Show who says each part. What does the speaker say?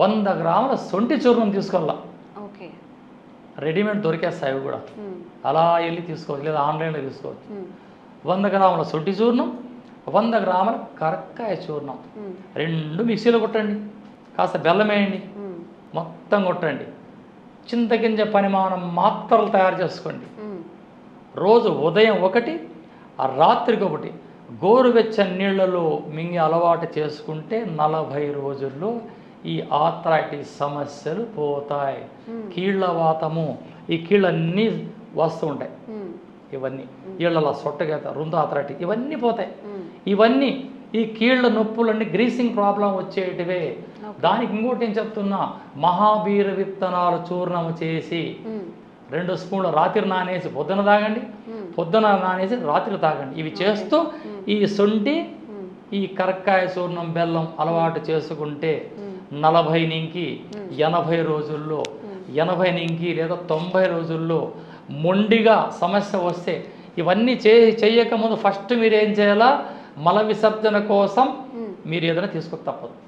Speaker 1: వంద గ్రాముల సొంటి చూర్ణం తీసుకోవాలా
Speaker 2: ఓకే.
Speaker 1: రెడీమేడ్ దొరికేస్తాయి అవి కూడా. అలా వెళ్ళి తీసుకోవచ్చు లేదా ఆన్లైన్లో తీసుకోవచ్చు. వంద గ్రాముల సొంటి చూర్ణం వంద గ్రాముల కరక్కాయ చూర్ణం రెండు మిక్సీలో కొట్టండి కాస్త బెల్లం వేయండి మొత్తం కొట్టండి. చింతగింజ పరిమాణం మాత్రలు తయారు చేసుకోండి. రోజు ఉదయం ఒకటి ఆ రాత్రికి ఒకటి. గోరువెచ్చని నీళ్ళలో మింగి అలవాటు చేసుకుంటే నలభై రోజుల్లో ఈ ఆథరైటిస్ సమస్యలు పోతాయి.
Speaker 2: Hmm.
Speaker 1: కీళ్ళ వాతము ఈ కీళ్ళన్నీ వస్తూ ఉంటాయి. ఇవన్నీ. కీళ్ళలో సొట్టగేత రుందు ఆథరైటిస్ ఇవన్నీ పోతాయి. ఇవన్నీ ఈ కీళ్ళ నొప్పులన్నీ గ్రీసింగ్ ప్రాబ్లం వచ్చేటివే. దానికి ఇంకోటి ఏం చెప్తున్నా? మహాబీర విత్తనాలు చూర్ణము చేసి రెండు స్పూన్లు రాత్రి నానేసి పొద్దున తాగండి. పొద్దున నానేసి రాత్రి తాగండి. ఇవి చేస్తూ ఈ సొంటి ఈ కరక్కాయ చూర్ణం బెల్లం అలవాటు చేసుకుంటే నలభై నుంచి ఎనభై రోజుల్లో ఎనభై నుంచి లేదా తొంభై రోజుల్లో మొండిగా సమస్య వస్తే ఇవన్నీ చే చేయకముందు ఫస్ట్ మీరు ఏం చేయాలా మల విసర్జన కోసం. మీరు ఏదైనా తీసుకోక తప్పదు